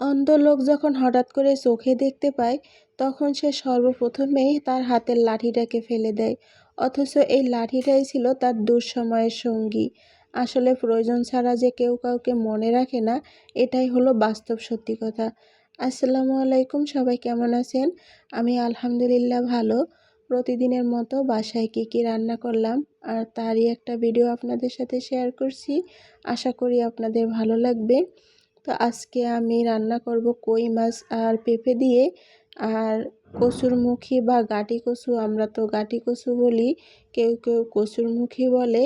অন্ধ লোক যখন হঠাৎ করে চোখে দেখতে পায়, তখন সে সর্বপ্রথমেই তার হাতের লাঠিটাকে ফেলে দেয়। অথচ এই লাঠিটাই ছিল তার দুঃসময়ের সঙ্গী। আসলে প্রয়োজন ছাড়া যে কেউ কাউকে মনে রাখে না, এটাই হলো বাস্তব সত্যি কথা। আসসালামু আলাইকুম, সবাই কেমন আছেন? আমি আলহামদুলিল্লাহ ভালো। প্রতিদিনের মতো বাসায় কী কী রান্না করলাম আর তারই একটা ভিডিও আপনাদের সাথে শেয়ার করছি। আশা করি আপনাদের ভালো লাগবে। তো আজকে আমি রান্না করব কই মাছ আর পেঁপে দিয়ে। আর কচুরমুখী বা গাটি কচু, আমরা তো গাটি কচু বলি, কেউ কেউ কচুরমুখী বলে।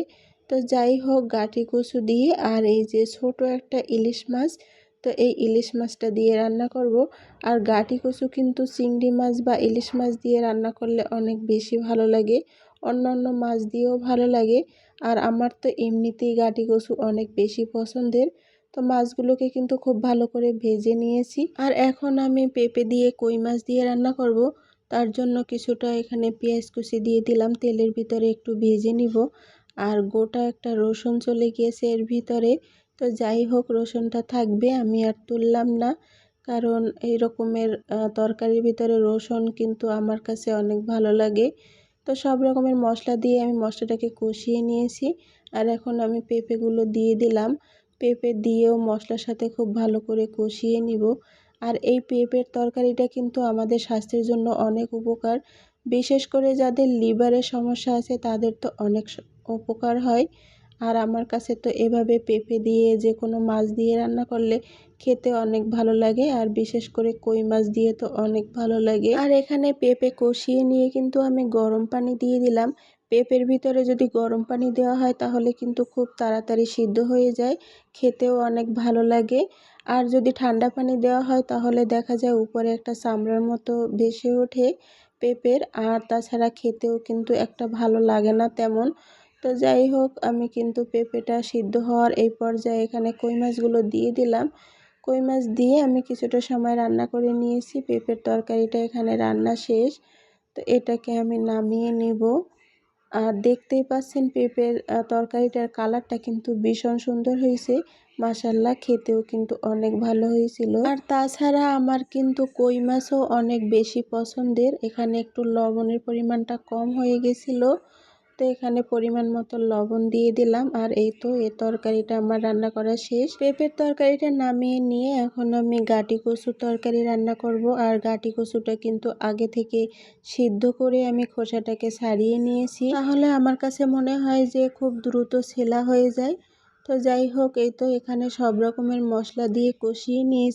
তো যাই হোক, গাটি কচু দিয়ে আর এই যে ছোট একটা ইলিশ মাছ, তো এই ইলিশ মাছটা দিয়ে রান্না করব। আর গাটি কচু কিন্তু চিংড়ি মাছ বা ইলিশ মাছ দিয়ে রান্না করলে অনেক বেশি ভালো লাগে, অন্য অন্য মাছ দিয়েও ভালো লাগে। আর আমার তো এমনিতেই গাটি কচু অনেক বেশি পছন্দের। তো মাছগুলোকে কিন্তু খুব ভালো করে ভেজে নিয়েছি। আর এখন আমি পেঁপে দিয়ে কই মাছ দিয়ে রান্না করব, তার জন্য কিছুটা এখানে পেঁয়াজ কুচি দিয়ে দিলাম, তেলের ভিতরে একটু ভেজে নিব। আর গোটা একটা রসুন চলে গিয়েছে এর ভিতরে, তো যাই হোক রসুনটা থাকবে, আমি আর তুললাম না। কারণ এই রকমের তরকারির ভিতরে রসুন কিন্তু আমার কাছে অনেক ভালো লাগে। তো সব রকমের মশলা দিয়ে আমি মশলাটাকে কষিয়ে নিয়েছি। আর এখন আমি পেঁপেগুলো দিয়ে দিলাম। পেঁপে দিয়েও মশলার সাথে খুব ভালো করে কষিয়ে নিব। আর এই পেঁপের তরকারিটা কিন্তু আমাদের স্বাস্থ্যের জন্য অনেক উপকার। বিশেষ করে যাদের লিভারের সমস্যা আছে, তাদের তো অনেক উপকার হয়। আর আমার কাছে তো এভাবে পেঁপে দিয়ে যে কোনো মাছ দিয়ে রান্না করলে খেতে অনেক ভালো লাগে, আর বিশেষ করে কই মাছ দিয়ে তো অনেক ভালো লাগে। আর এখানে পেঁপে কষিয়ে নিয়ে কিন্তু আমি গরম পানি দিয়ে দিলাম। পেঁপের ভিতরে যদি গরম পানি দেওয়া হয়, তাহলে কিন্তু খুব তাড়াতাড়ি সিদ্ধ হয়ে যায়, খেতেও অনেক ভালো লাগে। আর যদি ঠান্ডা পানি দেওয়া হয়, তাহলে দেখা যায় উপরে একটা চামড়ার মতো ভেসে ওঠে পেঁপের, আর তাছাড়া খেতেও কিন্তু একটা ভালো লাগে না তেমন। তো যাই হোক, আমি কিন্তু পেঁপেটা সিদ্ধ হওয়ার এই পর্যায়ে এখানে কই মাছগুলো দিয়ে দিলাম। কই মাছ দিয়ে আমি কিছুটা সময় রান্না করে নিয়েছি, পেঁপের তরকারিটা এখানে রান্না শেষ। তো এটাকে আমি নামিয়ে নেব। আর দেখতেই পাচ্ছেন পেঁপের তরকারিটার কালারটা কিন্তু ভীষণ সুন্দর হয়েছে। মাসাল্লাহ খেতেও কিন্তু অনেক ভালো হয়েছিল। আর তাছাড়া আমার কিন্তু কই মাছও অনেক বেশি পছন্দের। এখানে একটু লবণের পরিমাণটা কম হয়ে গেছিল। তো এখানে পরিমাণ মতো লবণ দিয়ে দিলাম। আর এই তো এই তরকারিটা আমার রান্না করা শেষ। পেঁপের তরকারিটা নামিয়ে নিয়ে এখন আমি গাটি কচু তরকারি রান্না করব। আর গাটি কচুটা কিন্তু আগে থেকে সিদ্ধ করে আমি খোসাটাকে ছাড়িয়ে নিয়েছি। তাহলে আমার কাছে মনে হয় যে খুব দ্রুত ছেলা হয়ে যায়। তো যাই হোক, এই তো এখানে সব রকমের মশলা দিয়ে কষিয়ে নিয়েছি।